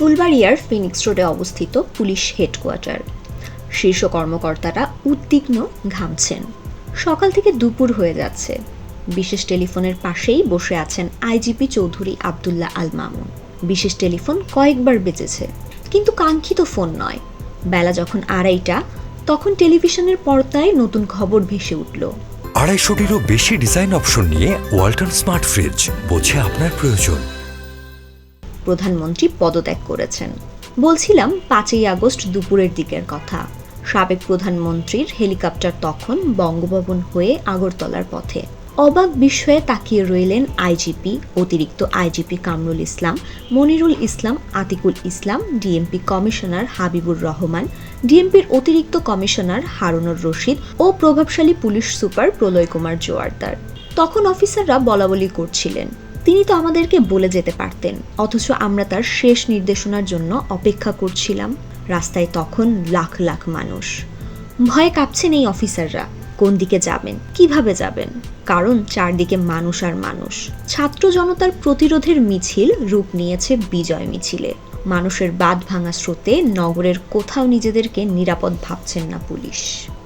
ফুলবাড়িয়ার Phoenix রোডে অবস্থিত police headquarter. শীর্ষ কর্মকর্তারা উদ্বিগ্ন ঘামছেন। সকাল থেকে দুপুর হয়ে যাচ্ছে। বিশেষ টেলিফোনের পাশেই বসে আছেন আইজিপি চৌধুরী আবদুল্লাহ আল মামুন। বিশেষ টেলিফোন কয়েকবার বেজেছে, কিন্তু কাঙ্ক্ষিত ফোন নয়। বেলা যখন আড়াইটা, তখন টেলিভিশনের পর্দায় নতুন খবর ভেসে উঠল। আড়াইশোটিরও বেশি ডিজাইন অপশন নিয়ে ওয়ালটন স্মার্ট ফ্রিজ, বোঝে আপনার প্রয়োজন। প্রধানমন্ত্রী পদত্যাগ করেছেন। বলছিলাম, পাঁচই আগস্ট দুপুরের দিকের কথা। সাবেক প্রধানমন্ত্রীর হেলিকপ্টার তখন বঙ্গভবন হয়ে আগরতলার পথে। অবাক বিস্ময়ে তাকিয়ে রইলেন আইজিপি, অতিরিক্ত IGP Kamrul Islam, Monirul Islam, Atiqul Islam, DMP commissioner Habibur Rahman, ডিএমপির অতিরিক্ত কমিশনার হারুনুর রশিদ ও প্রভাবশালী পুলিশ সুপার প্রলয় কুমার জোয়ারদার। তখন অফিসাররা বলাবলি করছিলেন তিনি তো আমাদেরকে বলে যেতে পারতেন, অথচ আমরা তার শেষ নির্দেশনার জন্য অপেক্ষা করছিলাম। রাস্তায় তখন লাখ লাখ মানুষ। ভয়ে কাঁপছেন এই অফিসাররা। কোন দিকে যাবেন? কীভাবে যাবেন? কারণ চারদিকে মানুষ আর মানুষ। ছাত্র জনতার প্রতিরোধের মিছিল রূপ নিয়েছে বিজয় মিছিলে। মানুষের বাদ ভাঙা স্রোতে নগরের কোথাও নিজেদেরকে নিরাপদ ভাবছেন না পুলিশ।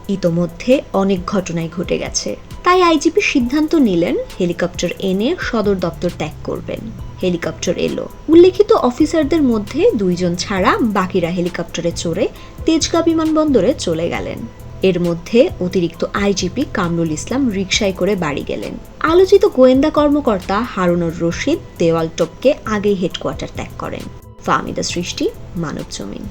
ইতোমধ্যে অনেক ঘটনাই ঘটে গেছে। তাই আইজিপি সিদ্ধান্ত নিলেন হেলিকপ্টার এনে সদর দপ্তর ত্যাগ করবেন। হেলিকপ্টার এলো। উল্লেখিত অফিসারদের মধ্যে দুইজন ছাড়া বাকিরা হেলিকপ্টারে চড়ে তেজগাঁ বিমানবন্দরে চলে গেলেন। এর মধ্যে অতিরিক্ত আইজিপি কামরুল ইসলাম রিকশায় করে বাড়ি গেলেন। আলোচিত গোয়েন্দা কর্মকর্তা হারুনুর রশিদ দেওয়াল টপকে আগেই হেডকোয়ার্টার ত্যাগ করেন। ফাহমিদা সৃষ্টি মানব জমিন